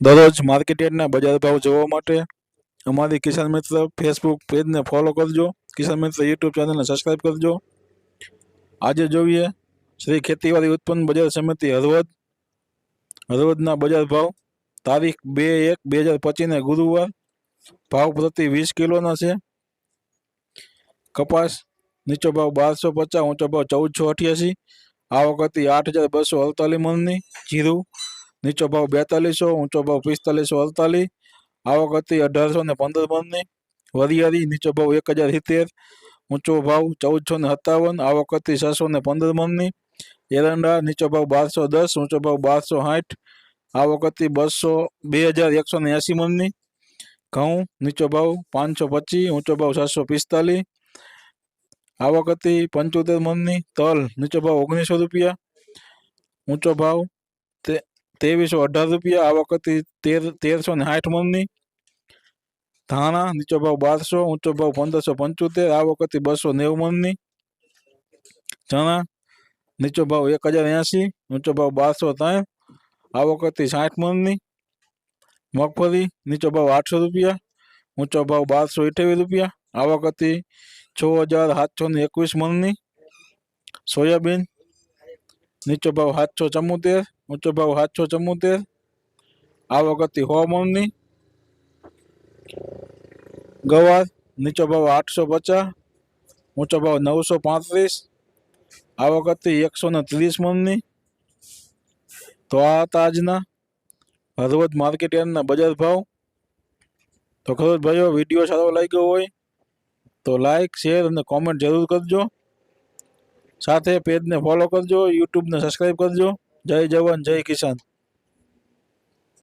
દરરોજ માર્કેટયાર્ડના બજાર ભાવ જોવા માટે અમારી કિસાન મિત્ર ફેસબુક પેજને ફોલો કરજો. કિસાન મિત્ર યુટ્યુબ ચેનલને સબસ્ક્રાઈબ કરજો. આજે જોઈએ શ્રી ખેતીવાડી ઉત્પન્ન બજાર સમિતિ હળવદ. હળવદના બજાર ભાવ તારીખ બે એક બે હજાર પચીસને ગુરુવાર. ભાવ પ્રતિ વીસ કિલોના છે. કપાસ નીચો ભાવ બારસો પચાસ, ઊંચો ભાવ ચૌદસો અઠ્યાસી. આ વખતે આઠ હજાર બસો અડતાલીસ મણની. જીરું નીચો ભાવ બેતાલીસો ઊંચો ભાવ પિસ્તાલીસો, અડતાલીસ. આવક હતી અઢારસો ને પંદર મણની. વરિયાળી નીચો ભાવ એક હજાર સિત્તેર. ઊંચો ભાવ ચૌદસો ને સત્તાવન. આવક હતી છસો ને પંદર મણની. એરંડા નીચો ભાવ બારસો દસ ઊંચો ભાવ બારસો સાઠ આવક હતી બસો બે હજાર એકસો ને એંસી મણની. ઘઉં નીચો ભાવ પાંચસો પચીસ ઊંચો ભાવ સાતસો પિસ્તાલીસ. આવક હતી પંચોતેર મણની. તલ નીચો ભાવ ઓગણીસો રૂપિયા. ઊંચો ભાવ ત્રેવીસો અઢાર રૂપિયા, આ વખતે તેર, તેરસો ને સાઠ મણની. ધાણા, નીચો ભાવ બારસો, ઊંચો ભાવ પંદરસો પંચોતેર, આ વખતે બસો નેવું મણની. ચણા, નીચો ભાવ એક હજાર એંસી ઊંચો ભાવ બારસો ત્રણ, આ વખતે સાઠ મણની. મગફળી, નીચો ભાવ આઠસો રૂપિયા, ઊંચો ભાવ બારસો અઠ્યાવીસ રૂપિયા, આ વખતે છ હજાર સાતસો ને એકવીસ મણની. સોયાબીન, નીચો ભાવ સાતસો ચુમ્મોતેર ઊંચો ભાવ સાતસો ચુમ્મોતેર આવક હતી સો મણની ગવાર નીચો ભાવ આઠસો પચાસ ઊંચો ભાવ નવસો પાંત્રીસ આવક હતી એકસો ને ત્રીસ મણની તો આ હતા આજના હળવદ માર્કેટ યાર્ડના બજાર ભાવ તો ખરું ભાઈઓ વીડિયો સારો લાગ્યો હોય તો લાઈક શેર અને કોમેન્ટ જરૂર કરજો સાથે પેજને ફોલો કરજો યુટ્યુબને સબસ્ક્રાઈબ કરજો જય જવાન જય કિસાન.